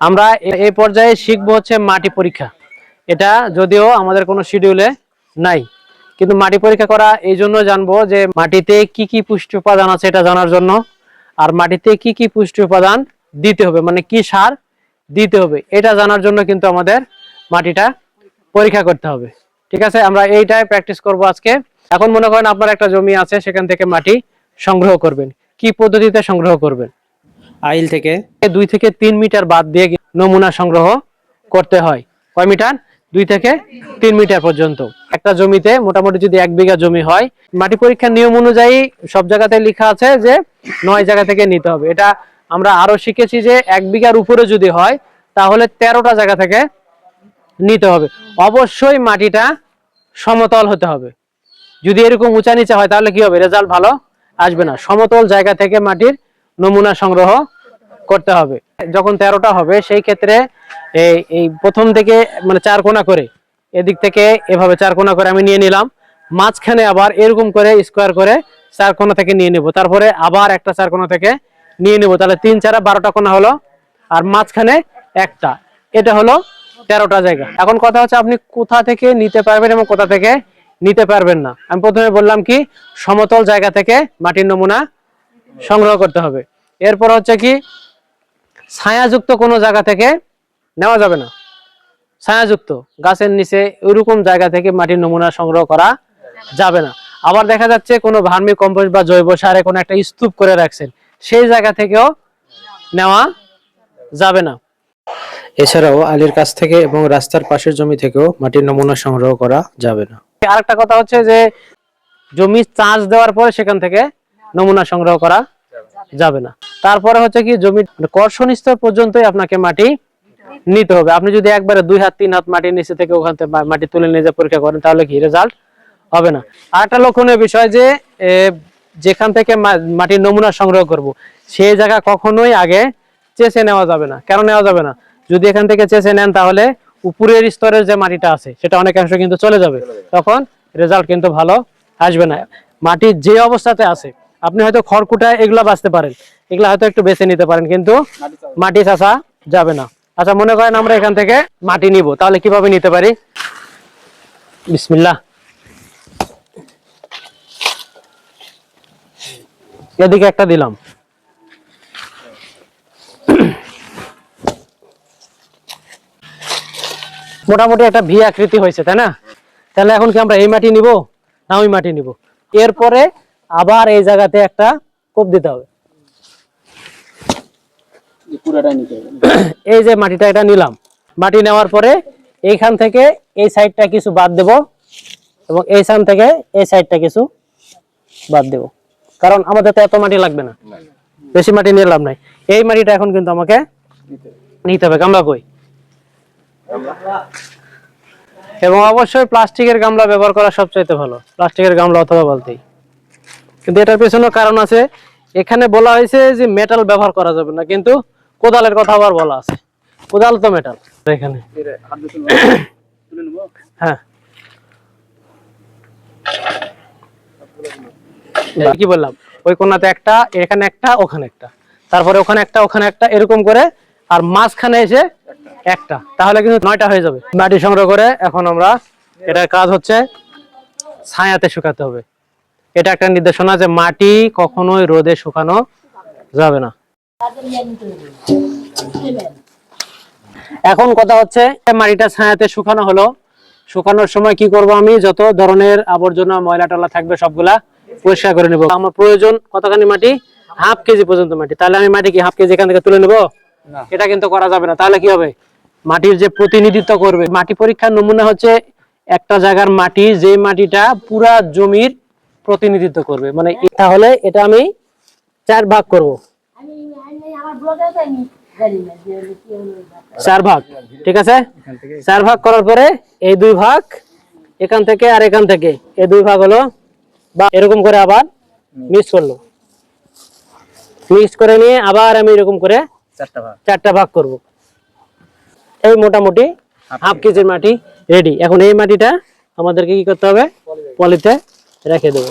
আমরা এই পর্যায়ে শিখব হচ্ছে মাটি পরীক্ষা। এটা যদিও আমাদের কোনো শিডিউলে নাই, কিন্তু মাটি পরীক্ষা করা এই জন্য জানব যে মাটিতে কি কি পুষ্টি উপাদান আছে এটা জানার জন্য, আর মাটিতে কি কি পুষ্টি উপাদান দিতে হবে মানে কি সার দিতে হবে, এটা জানার জন্য কিন্তু আমাদের মাটিটা পরীক্ষা করতে হবে। ঠিক আছে, আমরা এইটাই প্র্যাকটিস করব আজকে। এখন মনে করেন আপনার একটা জমি আছে, সেখান থেকে মাটি সংগ্রহ করবেন। কি পদ্ধতিতে সংগ্রহ করবেন? আইল থেকে। দুই থেকে তিন মিটার বাদ দিয়ে নমুনা সংগ্রহ করতে হয়। কয় মিটার? দুই থেকে তিন মিটার পর্যন্ত। একটা জমিতে মোটামুটি যদি এক বিঘা জমি হয়, মাটি পরীক্ষার নিয়ম অনুযায়ী সব জায়গাতে লেখা আছে যে নয় জায়গা থেকে নিতে হবে। এটা আমরা আরও শিখেছি যে এক বিঘার উপরে যদি হয়, তাহলে তেরোটা জায়গা থেকে নিতে হবে। অবশ্যই মাটিটা সমতল হতে হবে। যদি এরকম উঁচা নিচে হয়, তাহলে কি হবে? রেজাল্ট ভালো আসবে না। সমতল জায়গা থেকে মাটির নমুনা সংগ্রহ করতে হবে। যখন তেরোটা হবে, সেই ক্ষেত্রে এই এই প্রথম থেকে মানে চার কোণা করে, এদিক থেকে এভাবে চার কোণা করে আমি নিয়ে নিলাম। মাঝখানে আবার এরকম করে স্কোয়ার করে চার কোণা থেকে নিয়ে নেব। তারপরে আবার একটা চার কোণা থেকে নিয়ে নেব। তাহলে তিন চারা বারোটা কোনা হলো, আর মাঝখানে একটা। এটা হলো তেরোটা জায়গা। এখন কথা হচ্ছে আপনি কোথা থেকে নিতে পারবেন এবং কোথা থেকে নিতে পারবেন না। আমি প্রথমে বললাম কি, সমতল জায়গা থেকে মাটির নমুনা সংগ্রহ করতে হবে। এরপর হচ্ছে কি, ছায়াযুক্ত কোনো জায়গা থেকে নেওয়া যাবে না। ছায়াযুক্ত, গাছের নিচে ওইরকম জায়গা থেকে মাটির নমুনা সংগ্রহ করা যাবে না। আবার দেখা যাচ্ছে কোনো ভার্মি কম্পোস্ট বা জৈব সারে কোনো একটা স্তূপ করে রাখছেন। সেই জায়গা থেকেও নেওয়া যাবে না। এছাড়াও আলীর কাছ থেকে এবং রাস্তার পাশের জমি থেকেও মাটির নমুনা সংগ্রহ করা যাবে না। আরেকটা কথা হচ্ছে যে, জমি চাষ দেওয়ার পরে সেখান থেকে নমুনা সংগ্রহ করা যাবে। না। তারপরে হচ্ছে কি জমি কর্ষণ স্তর পর্যন্তই আপনাকে মাটি নিতে হবে। আপনি যদি একবারে দুই হাত তিন হাত মাটির নিচে থেকে ওখান থেকে মাটি তুলে নিয়ে যে পরীক্ষা করেন তাহলে কি রেজাল্ট হবে না? আর একটা লক্ষণীয় বিষয় যে যেখান থেকে মাটির নমুনা সংগ্রহ করব সেই জায়গা কখনোই আগে চেষে নেওয়া যাবে না। কেন নেওয়া যাবে না? যদি এখান থেকে চেষে নেন তাহলে উপরের স্তরের যে মাটিটা আছে সেটা অনেকাংশ কিন্তু চলে যাবে। তখন রেজাল্ট কিন্তু ভালো আসবে না। মাটি যে অবস্থাতে আছে আপনি হয়তো খড়কুটা এগুলা বাঁচতে পারেন। এগুলা হয়তো একটু বেছে নিতে পারেন কিন্তু মাটি চাষা যাবে না। আচ্ছা মনে করেন আমরা এখান থেকে মাটি নিব তাহলে কীভাবে নিতে পারি? বিসমিল্লাহ। এদিকে একটা দিলাম। মোটামুটি একটা ভি আকৃতি হয়েছে তাই না? তাহলে এখন কি আমরা এই মাটি নিব না ওই মাটি নিব? এরপরে আবার এই জায়গাতে একটা কোপ দিতে হবে। এই যে মাটিটা এটা নিলাম। মাটি নেওয়ার পরে এইখান থেকে এই সাইডটা কিছু বাদ দেব এবং এইখান থেকে এই সাইডটা কিছু বাদ দেব। কারণ আমাদের তো এত মাটি লাগবে না। বেশি মাটি নিয়ে লাভ নাই। এই মাটিটা এখন কিন্তু আমাকে নিতে হবে। গামলা কই? এবং অবশ্যই প্লাস্টিকের গামলা ব্যবহার করা সবচাইতে ভালো। প্লাস্টিকের গামলা অথবা বালতি। কিন্তু এটার পেছনে কারণ আছে। এখানে বলা হয়েছে যে মেটাল ব্যবহার করা যাবে না, কিন্তু কোদালের কথা আবার বলা আছে। কোদাল তো মেটাল এখানে। হ্যাঁ। কি বললাম? ওই কোনাতে একটা, এখানে একটা, ওখানে একটা। তারপরে ওখানে একটা ওখানে একটা, এরকম করে, আর মাঝখানে এসে একটা। তাহলে কিন্তু নয়টা হয়ে যাবে। মাটি সংগ্রহ করে এখন আমরা, এটার কাজ হচ্ছে ছায়াতে শুকাতে হবে। এটা একটা নির্দেশনা যে মাটি কখনোই রোদে শুকানো যাবে না। এখন কথা হচ্ছে মাটিটা ছায়াতে শুকানো হলো। শুকানোর সময় কি করব আমি? যত ধরনের আবর্জনা ময়লা টলা থাকবে সবগুলা পরিষ্কার করে নেব। আমার প্রয়োজন কতখানি মাটি? হাফ কেজি পর্যন্ত মাটি। তাহলে আমি মাটি কি হাফ কেজি এখান থেকে তুলে নেব। এটা কিন্তু করা যাবে না। তাহলে কি হবে? মাটির যে প্রতিনিধিত্ব করবে মাটি পরীক্ষার নমুনা হচ্ছে একটা জায়গার মাটি যে মাটিটা পুরা জমির প্রতিনিধিত্ব করবে। মানে এ- তাহলে এটা আমি চার ভাগ করব। চার ভাগ ঠিক আছে? চার ভাগ করার পরে এই দুই ভাগ এখান থেকে আর এখান থেকে। এই দুই ভাগ হলো বা এরকম করে আবার মিক্স করল। মিক্স করে নিয়ে আবার আমি এরকম করে চারটা ভাগ। চারটা ভাগ করব। এই মোটামুটি হাফ কেজির মাটি রেডি এখন এই মাটিটা আমাদেরকে কি করতে হবে? পলিতে রেখে দেবো।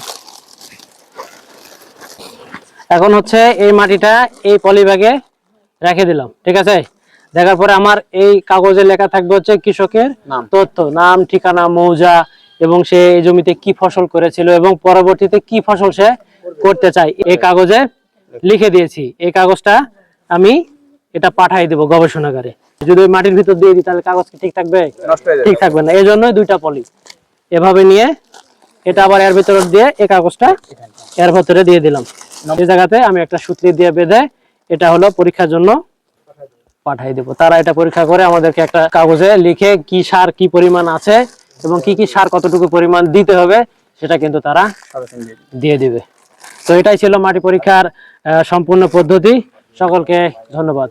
এখন হচ্ছে এই মাটিটা এই পলি ব্যাগে রেখে দিলাম ঠিক আছে? দেখার পরে আমার এই কাগজে লেখা থাকবে হচ্ছে কৃষকের নাম। তথ্য নাম ঠিকানা মৌজা এবং সে এই জমিতে কি ফসল করেছিল এবং পরবর্তীতে কি ফসল সে করতে চায় এই কাগজে লিখে দিয়েছি। এই কাগজটা আমি এটা পাঠাই দেবো গবেষণাগারে। যদি ওই মাটির ভিতর দিয়ে দিই তাহলে কাগজ কি ঠিক থাকবে? ঠিক থাকবে না। এই জন্যই দুইটা পলি। এভাবে নিয়ে এটা আবার এর ভিতরে দিয়ে এই কাগজটা এর ভিতরে দিয়ে দিলাম। এই জায়গাতে আমি একটা সুতলি দিয়ে বেঁধে এটা হলো পরীক্ষার জন্য পাঠাই দেবো। তারা এটা পরীক্ষা করে আমাদেরকে একটা কাগজে লিখে কি সার কি পরিমাণ আছে এবং কি কি সার কতটুকু পরিমাণ দিতে হবে সেটা কিন্তু তারা দিয়ে দিবে। তো এটাই ছিল মাটি পরীক্ষার সম্পূর্ণ পদ্ধতি। সকলকে ধন্যবাদ।